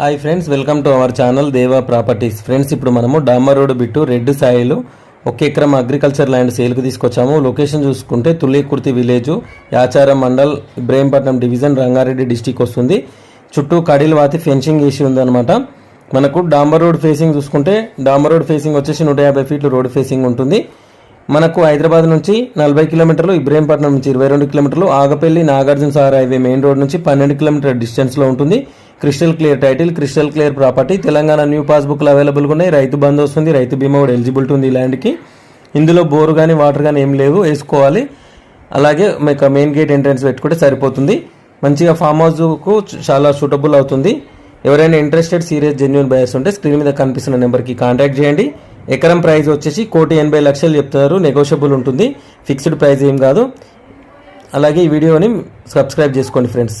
Hi friends welcome to our channel Deva properties friends ఇప్పుడు మనము డామర్ రోడ్ బిట్టు రెడ్ సాయిలు ఒక ఎకరం అగ్రికల్చర్ ల్యాండ్ సేల్కి తీసుకొచ్చాము. లొకేషన్ చూసుకుంటే Tullikurthi village Yacharam mandal Ibrahimpatnam division Rangareddy district వస్తుంది. చుట్టూ కడీలు వాతి ఫెన్సింగ్ వేసి ఉందన్నమాట. మనకు డాంబర్ రోడ్ ఫేసింగ్ చూసుకుంటే డాంబర్ రోడ్ ఫేసింగ్ వచ్చేసి నూట యాభై ఫీట్లు రోడ్ ఫేసింగ్ ఉంటుంది. మనకు హైదరాబాద్ నుంచి నలభై కిలోమీటర్లు ఇబ్రహీంపట్నం నుంచి ఇరవై రెండు కిలోమీటర్లు Agapalli Nagarjuna Sagar highway main road నుంచి పన్నెండు కిలోమీటర్ డిస్టెన్స్లో ఉంటుంది. Crystal clear title crystal clear property. Telangana new పాస్బుక్లు అవైలబుల్గా ఉన్నాయి. రైతు బంధు వస్తుంది. రైతు బీమా కూడా ఎలిజిబిలిటీ ఉంది ఈ ల్యాండ్కి. ఇందులో బోరు కానీ వాటర్ కానీ ఏం లేవు. వేసుకోవాలి. అలాగే మీకు మెయిన్ గేట్ ఎంట్రన్స్ పెట్టుకుంటే సరిపోతుంది. మంచిగా ఫామ్ హౌస్కు చాలా సూటబుల్ అవుతుంది. ఎవరైనా ఇంట్రెస్టెడ్ సీరియస్ జెన్యున్ బయర్స్ ఉంటే స్క్రీన్ మీద కనిపిస్తున్న నెంబర్కి కాంటాక్ట్ చేయండి. ఎకరం ప్రైస్ వచ్చేసి కోటి ఎనభై లక్షలు చెప్తారు నెగోషియబుల్ ఉంటుంది. ఫిక్స్డ్ ప్రైస్ ఏం కాదు. అలాగే ఈ వీడియోని సబ్స్క్రైబ్ చేసుకోండి friends.